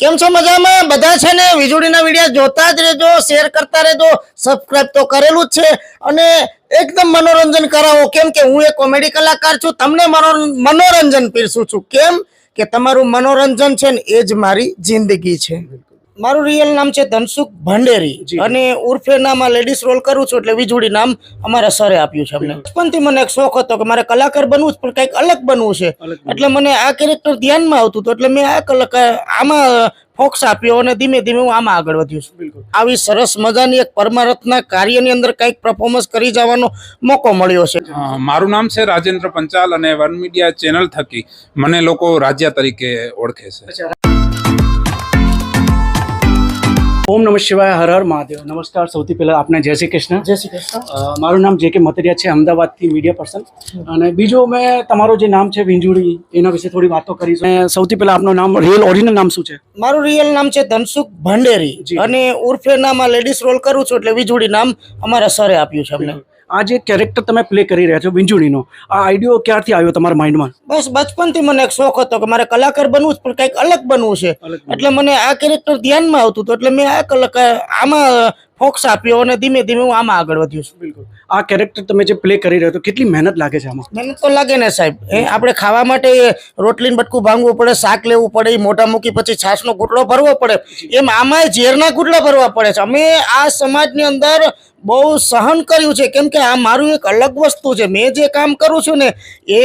કેમ છો મજામાં? બધા છે ને વીજળીના વિડીયા જોતા જ રહેજો શેર કરતા રહેજો સબસ્ક્રાઇબ તો કરેલું જ છે. અને એકદમ મનોરંજન કરાવો. કેમ કે હું એક કોમેડી કલાકાર છું, તમને મનો- મનોરંજન પીરસું છું. કેમ કે તમારું મનોરંજન છે ને એ જ મારી જિંદગી છે. મારું રિયલ નામ છે ધનસુખ ભંડેરી અને ઉર્ફે નામ આ લેડીઝ રોલ કરું છું એટલે વીજળી નામ અમારા સરે આપ્યું છે અમને. બચપનથી મને એક શોખ હતો કે મારે કલાકાર બનવું છે પણ કંઈક અલગ બનવું છે. એટલે મને આ કેરેક્ટર ધ્યાનમાં આવતું હતું એટલે મેં આ કલાકાર આમાં ફોક્સ આપ્યો અને ધીમે ધીમે હું આમાં આગળ વધ્યું છું. આવી સરસ મજાની એક પરમારથના કાર્યની અંદર કંઈક પરફોર્મન્સ કરી જવાનો મોકો મળ્યો છે. મારું નામ છે રાજેન્દ્ર પંચાલ અને વન મીડિયા ચેનલ થકી મને લોકો રાજ્ય તરીકે ઓળખે છે. ઓમ નમઃ શિવાય હર હર મહાદેવ. નમસ્કાર સૌથી પહેલાં આપને જય શ્રી કૃષ્ણ. જય શ્રી કૃષ્ણ. મારું નામ જે કે મતરિયા છે અમદાવાદથી મીડિયા પર્સન અને બીજું મેં તમારું જે નામ છે વિંજુડી એના વિશે થોડી વાતો કરીશ અને સૌથી પહેલાં આપનું નામ રિયલ ઓરિજિનલ નામ શું છે? મારું રિયલ નામ છે ધનસુખ ભંડેરી. અને ઉર્ફે નામ આ લેડીઝ રોલ કરું છું એટલે વીજળી નામ અમારા સરે આપ્યું છે અમને. આ જે કેરેક્ટર તમે પ્લે કરી રહ્યા છો વિંજુડીનો આ આઈડિયો ક્યારથી આવ્યો તમારા માઇન્ડમાં બસ બચપનથી મને એક શોખ હતો કે મારે કલાકાર બનવું જ પણ કંઈક અલગ બનવું છે. એટલે મને આ કેરેક્ટર ધ્યાનમાં આવતું હતું એટલે મેં આ કલાકાર આમાં ફોક્સ આપ્યો અને ધીમે ધીમે હું આમાં આગળ વધ્યો છું. બિલકુલ. આ કેરેક્ટર તમે જે પ્લે કરી રહ્યો છો કેટલી મહેનત લાગે છે આમાં? મહેનત તો લાગે ને સાહેબ. એ આપણે ખાવા માટે રોટલીને બટકું ભાંગવું પડે શાક લેવું પડે મોટા મૂકી પછી છાશનો ગુટલો ભરવો પડે. એમ આમાંય ઝેરના ગુટલા ભરવા પડે છે. અમે આ સમાજની અંદર બહુ સહન કર્યું છે. કેમ કે આ મારું એક અલગ વસ્તુ છે. મેં જે કામ કરું છું ને એ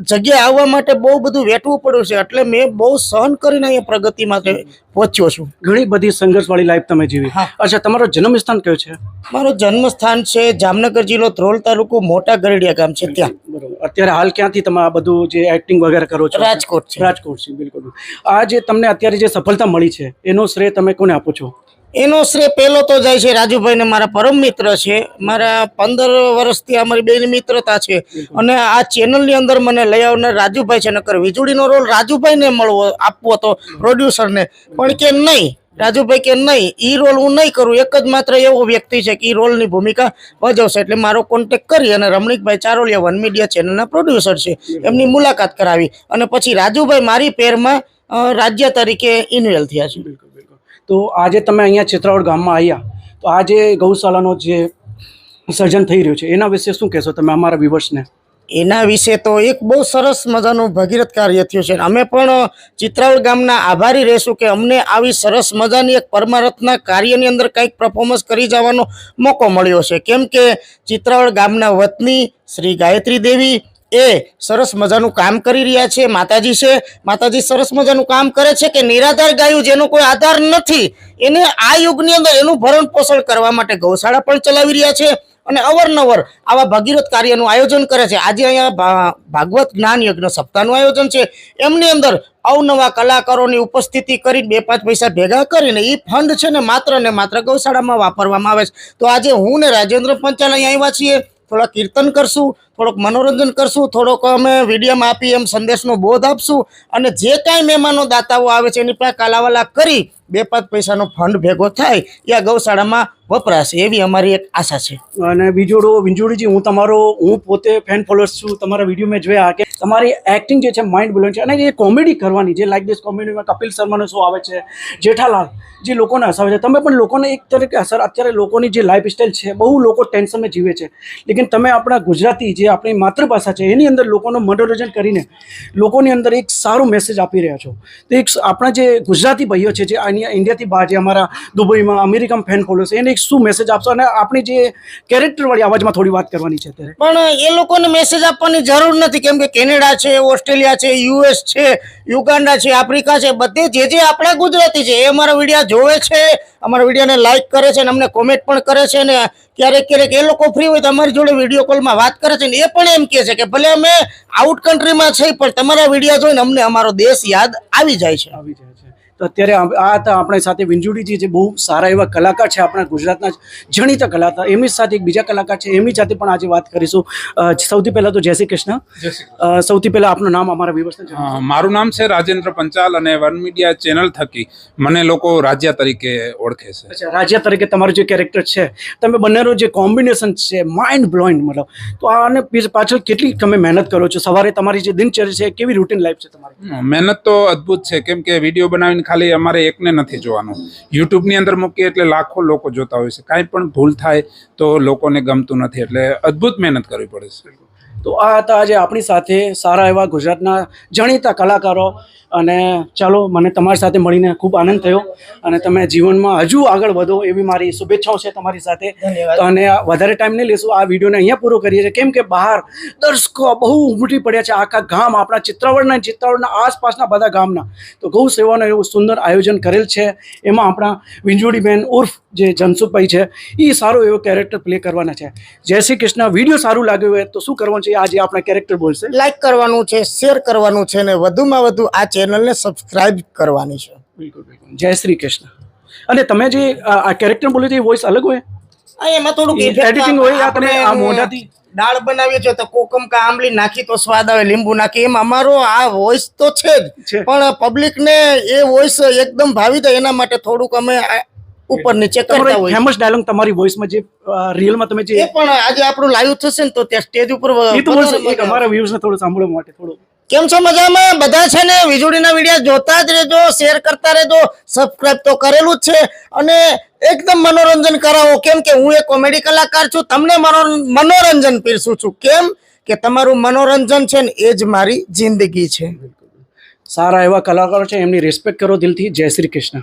જગ્યા આવવા માટે બહુ બધું વેઠવું પડ્યું છે. એટલે મેં બહુ સહન કરીને અહીંયા પ્રગતિ માટે પહોંચ્યો છું. ઘણી બધી સંઘર્ષવાળી લાઈફ તમે જીવી. અચ્છા તમારો જન્મસ્થાન કયો છે? મારું જન્મસ્થાન છે જામનગર જિલ્લો ધ્રોલ તાલુકો મોટા ગરડિયા ગામ છે ત્યાં. બરોબર. અત્યારે હાલ ક્યાંથી તમે આ બધું જે એક્ટિંગ વગેરે કરો છો? રાજકોટ છે. રાજકોટ છે બિલકુલ. આ જે તમને અત્યારે જે સફળતા મળી છે એનો શ્રેય તમે કોને આપો છો? એનો શ્રેય પહેલો તો જાય છે રાજુભાઈને મારા પરમ મિત્ર છે. મારા પંદર વર્ષથી અમારી બેની મિત્રતા છે. અને આ ચેનલની અંદર મને લઈ આવનાર રાજુભાઈ છે. નકર વીજળીનો રોલ રાજુભાઈને મળવો, આપવો હતો પ્રોડ્યુસરને પણ કે નહીં? રાજુભાઈ કે નહીં? એ રોલ હું નહીં કરું. એક જ માત્ર એવો વ્યક્તિ છે કે એ રોલની ભૂમિકા ભજવશે. એટલે મારો કોન્ટેક કરી અને રમણીકભાઈ ચારોલિયા વન મીડિયા ચેનલના પ્રોડ્યુસર છે. એમની મુલાકાત કરાવી. અને પછી રાજુભાઈ મારી પેરમાં રાજ્ય તરીકે ઇન્વેલ થયા છે. તો આજે તમે અહીંયા ચિત્રાવડ ગામમાં આવ્યા, તો આજે ગૌશાળાનો જે સર્જન થઈ રહ્યું છે, એના વિશે શું કહેશો તમે અમારા વિવર્સને એના વિશે તો એક બહુ સરસ મજાનું ભગીરથ કાર્ય થયું છે. અમે પણ ચિત્રાવડ ગામના આભારી રહેશું કે અમને આવી સરસ મજાની એક પરમારથના કાર્યની અંદર કંઈક પરફોર્મન્સ કરી જવાનો મોકો મળ્યો છે. કેમ કે ચિત્રાવડ ગામના વતની શ્રી ગાયત્રી દેવી એ સરસ મજાનું કામ કરી રહ્યા છે, માતાજી છે. માતાજી સરસ મજાનું કામ કરે છે કે નિરાધાર ગાયું જેનો કોઈ આધાર નથી, એને આ યુગની અંદર એનું ભરણ પોષણ કરવા માટે ગૌશાળા પણ ચલાવી રહ્યા છે અને અવરનવર આવા ભગીરથ કાર્યનું આયોજન કરે છે. આજે અહીંયા ભાગવત જ્ઞાન યજ્ઞ સપ્તાહનું આયોજન છે. એમની અંદર અવનવા કલાકારોની ઉપસ્થિતિ કરી બે પાંચ પૈસા ભેગા કરીને એ ફંડ છે ને માત્ર ને માત્ર ગૌશાળામાં વાપરવામાં આવે છે. તો આજે હું ને રાજેન્દ્ર પંચાલ અહીંયા આવ્યા છીએ. થોડા કીર્તન કરશું. થોડોક મનોરંજન કરશું, થોડોક અમે વિડીયોમાં આપી એમ સંદેશનો બોધ આપશું અને જે કાંઈ મહેમાનો દાતાઓ આવે છે એની પાસે કાલાવાલા કરી બે પાંચ પૈસાનો ફંડ ભેગો થાય, એ આ ગૌશાળામાં વપરાશે, એવી અમારી એક આશા છે. અને બીજોડો વિંજોડીજી હું તમારો, હું પોતે ફેન ફોલોઅર્સ છું, તમારા વીડિયો મેં જોયા કે તમારી એક્ટિંગ જે છે માઇન્ડ બ્લોઈંગ છે, અને એ કોમેડી કરવાની, જે લાઈક દિસ કોમેડીમાં કપિલ શર્માનો શો આવે છે, જેઠાલાલ, જે લોકોને હસાવે છે, તમે પણ લોકોને એક તરીકે અસર અત્યારે લોકોની જે લાઈફ સ્ટાઇલ છે, બહુ લોકો ટેન્શનમાં જીવે છે, લેકિન તમે આપણા ગુજરાતી જે આપણી માતૃભાષા છે, એની અંદર લોકોનું મનોરંજન કરીને લોકોની અંદર એક સારો મેસેજ આપી રહ્યા છો. તો એક આપણા જે ગુજરાતી ભાઈઓ છે, જે અહીંયા ઇન્ડિયાથી બહાર જે અમારા દુબઈમાં, અમેરિકામાં ફેન ફોલો છે, એને એક શું મેસેજ આપશો? અને આપણી જે કેરેક્ટરવાળી અવાજમાં થોડી વાત કરવાની છે અત્યારે. પણ એ લોકોને મેસેજ આપવાની જરૂર નથી, કેમ કે કેનેડા છે, ઓસ્ટ્રેલિયા છે યુએસ છે, યુગાન્ડા છે, આફ્રિકા છે, બધે જે જે આપણા ગુજરાતી છે, એ અમારા વીડિયો જોવે છે, અમારા વિડીયોને લાઇક કરે છે અને અમને કોમેન્ટ પણ કરે છે અને ક્યારેક ક્યારેક એ લોકો ફ્રી હોય તો અમારી જોડે વીડિયો કોલમાં વાત કરે છે ને એ પણ એમ કહે છે કે ભલે અમે આઉટ કન્ટ્રીમાં છે પણ તમારા વીડિયો જોઈને અમને અમારો દેશ યાદ આવી જાય છે. આવી જાય. તો અત્યારે આ હતા આપણી સાથે વિંજુડીજી જે બહુ સારા એવા કલાકાર છે આપણા ગુજરાતના જાણીતા કલાકાર. એમની સાથે એક બીજા કલાકાર છે એમની સાથે પણ આજે વાત કરીશું. સૌથી પહેલાં તો જય શ્રી કૃષ્ણ. સૌથી પહેલાં આપનું નામ અમારા વિવર્સને મારું નામ છે રાજેન્દ્ર પંચાલ અને વન મીડિયા ચેનલ થકી મને લોકો રાજ્ય તરીકે ઓળખે છે. અચ્છા રાજ્ય તરીકે તમારું જે કેરેક્ટર છે તમે બંનેનું જે કોમ્બિનેશન છે માઇન્ડ બ્લોઇન્ડ મતલબ. તો આને પીછ- પાછળ કેટલી તમે મહેનત કરો છો? સવારે તમારી જે દિનચર્યા છે કેવી રૂટીન લાઈફ છે તમારી? મહેનત તો અદ્ભુત છે. કેમ કે વીડિયો બનાવીને ખાલી અમારે એકને નથી જોવાનું. યુટ્યુબની અંદર મૂકીએ એટલે લાખો લોકો જોતા હોય છે. કાંઈ પણ ભૂલ થાય તો લોકોને ગમતું નથી. એટલે અદ્ભુત મહેનત કરવી પડે છે. તો આ હતા આજે આપણી સાથે સારા એવા ગુજરાતના જાણીતા કલાકારો. અને ચાલો મને તમારી સાથે મળીને ખૂબ આનંદ થયો અને તમે જીવનમાં હજુ આગળ વધો એવી મારી શુભેચ્છાઓ છે તમારી સાથે. અને વધારે ટાઈમ નહીં લેશું આ વિડીયોને અહીંયા પૂરો કરીએ છીએ. કેમ કે બહાર દર્શકો બહુ ઉમટી પડ્યા છે આખા ગામ આપણા ચિત્રાવડના ચિત્રાવડના આસપાસના બધા ગામના. તો ગૌ સેવાનું એવું સુંદર આયોજન કરેલ છે. એમાં આપણા વિંજોડીબેન ઉર્ફ જે જનસુભાઈ છે એ સારો એવો કેરેક્ટર પ્લે કરવાના છે. જય શ્રી કૃષ્ણ વીડિયો સારું લાગ્યું હોય તો શું કરવાનું છે આજે આપણા કેરેક્ટર બોલશે લાઈક કરવાનું છે શેર કરવાનું છે ને વધુમાં વધુ આ ચેનલને સબસ્ક્રાઇબ કરવાની છે. બિલકુલ બિલકુલ. જય શ્રી કૃષ્ણ. અને તમે જે આ આ કેરેક્ટર બોલ્યો છે એ વોઇસ અલગ હોય? એમાં થોડુંક એડિટિંગ હોય, આ આપણે તમે આ મોઢાથી- દાળ બનાવીએ છીએ તો કોકમ કા આંબલી નાખી તો સ્વાદ આવે લીંબુ નાખી. એમ અમારો આ વોઇસ તો છે જ. છે. પણ પબ્લિક ને એ વોઇસ એકદમ ભાવી જાય એના માટે થોડુંક અમે આ ઉપર નીચે કરતા હોય. ફેમસ ડાયલોગ તમારી વોઇસમાં જે રિયલમાં તમે જે એ પણ આજે આપણું લાઈવ થશે ને તો ત્યાં સ્ટેજ ઉપર એ તો અમારા થોડું સાંભળવા માટે થોડું. કેમ છો મજામાં? બધા છે ને વીજળીના વિડીયા જોતા જ રહેજો શેર કરતા રહેજો સબસ્ક્રાઇબ તો કરેલું જ છે અને એકદમ મનોરંજન કરાવો. કેમ કે હું એક કોમેડી કલાકાર છું તમને મનો- મનોરંજન પીરસું છું. કેમ કે તમારું મનોરંજન છે ને એ જ મારી જિંદગી છે. સારા એવા કલાકારો છે એમની રિસ્પેક્ટ કરો દિલથી. જય શ્રી કૃષ્ણ.